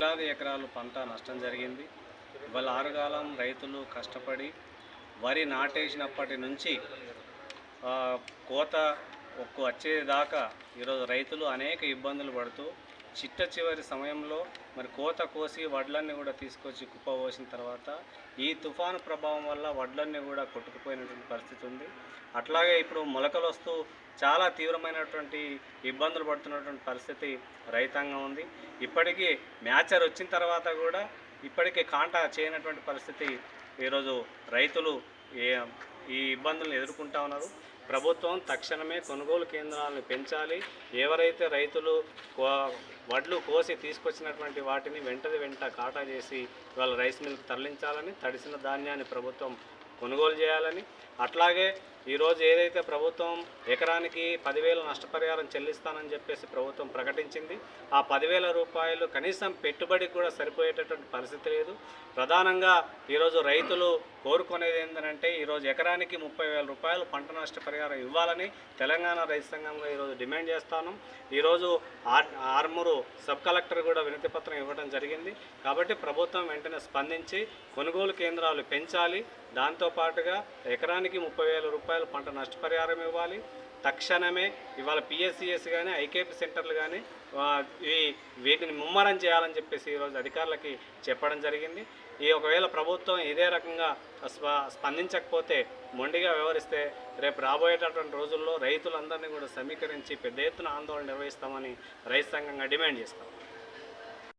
ఎకరాలు పంట నష్టం జరిగింది. ఇవాళ ఆరుగాలం రైతులు కష్టపడి వరి నాటేసినప్పటి నుంచి కోత ఒక్కు వచ్చేదాకా ఈరోజు రైతులు అనేక ఇబ్బందులు పడుతూ చిట్ట చివరి సమయంలో మరి కోత కోసి వడ్లన్నీ కూడా తీసుకొచ్చి కుప్ప పోసిన తర్వాత ఈ తుఫాను ప్రభావం వల్ల వడ్లన్నీ కూడా కొట్టుకుపోయినటువంటి పరిస్థితి ఉంది. అట్లాగే ఇప్పుడు మొలకలు వస్తూ చాలా తీవ్రమైనటువంటి ఇబ్బందులు పడుతున్నటువంటి పరిస్థితి రైతాంగం ఉంది. ఇప్పటికీ మ్యాచర్ వచ్చిన తర్వాత కూడా ఇప్పటికీ కాంటా చేయనటువంటి పరిస్థితి ఈరోజు రైతులు ఈ ఇబ్బందులను ఎదుర్కొంటా ఉన్నారు. ప్రభుత్వం తక్షణమే కొనుగోలు కేంద్రాలను పెంచాలి. ఎవరైతే రైతులు వడ్లు కోసి తీసుకొచ్చినటువంటి వాటిని వెంటది వెంట కాటా చేసి వాళ్ళ రైస్ మిల్క్ తరలించాలని తడిసిన ధాన్యాన్ని ప్రభుత్వం కొనుగోలు చేయాలని అట్లాగే ఈరోజు ఏదైతే ప్రభుత్వం ఎకరానికి పదివేల నష్టపరిహారం చెల్లిస్తానని చెప్పేసి ప్రభుత్వం ప్రకటించింది ఆ పదివేల రూపాయలు కనీసం పెట్టుబడికి కూడా సరిపోయేటటువంటి పరిస్థితి లేదు. ప్రధానంగా ఈరోజు రైతులు కోరుకునేది ఏంటంటే ఈరోజు ఎకరానికి ముప్పై వేల రూపాయలు పంట నష్టపరిహారం ఇవ్వాలని తెలంగాణ రైతు సంఘంగా ఈరోజు డిమాండ్ చేస్తాను. ఈరోజు ఆర్ ఆర్మూరు సబ్ కలెక్టర్ కూడా వినతి పత్రం ఇవ్వడం జరిగింది. కాబట్టి ప్రభుత్వం వెంటనే స్పందించి కొనుగోలు కేంద్రాలు పెంచాలి. దాంతోపాటుగా ఎకరానికి ముప్పై వేల రూపాయలు పంట నష్టపరిహారం ఇవ్వాలి. తక్షణమే ఇవాళ పిఎస్సిఎస్ కానీ ఐకేపీ సెంటర్లు కానీ ఈ వీటిని ముమ్మరం చేయాలని చెప్పేసి ఈరోజు అధికారులకి చెప్పడం జరిగింది. ఈ ఒకవేళ ప్రభుత్వం ఇదే రకంగా స్ప స్పందించకపోతే మొండిగా వ్యవహరిస్తే రేపు రాబోయేటటువంటి రోజుల్లో రైతులందరినీ కూడా సమీకరించి పెద్ద ఎత్తున ఆందోళన నిర్వహిస్తామని రైతు సంఘంగా డిమాండ్ చేస్తాం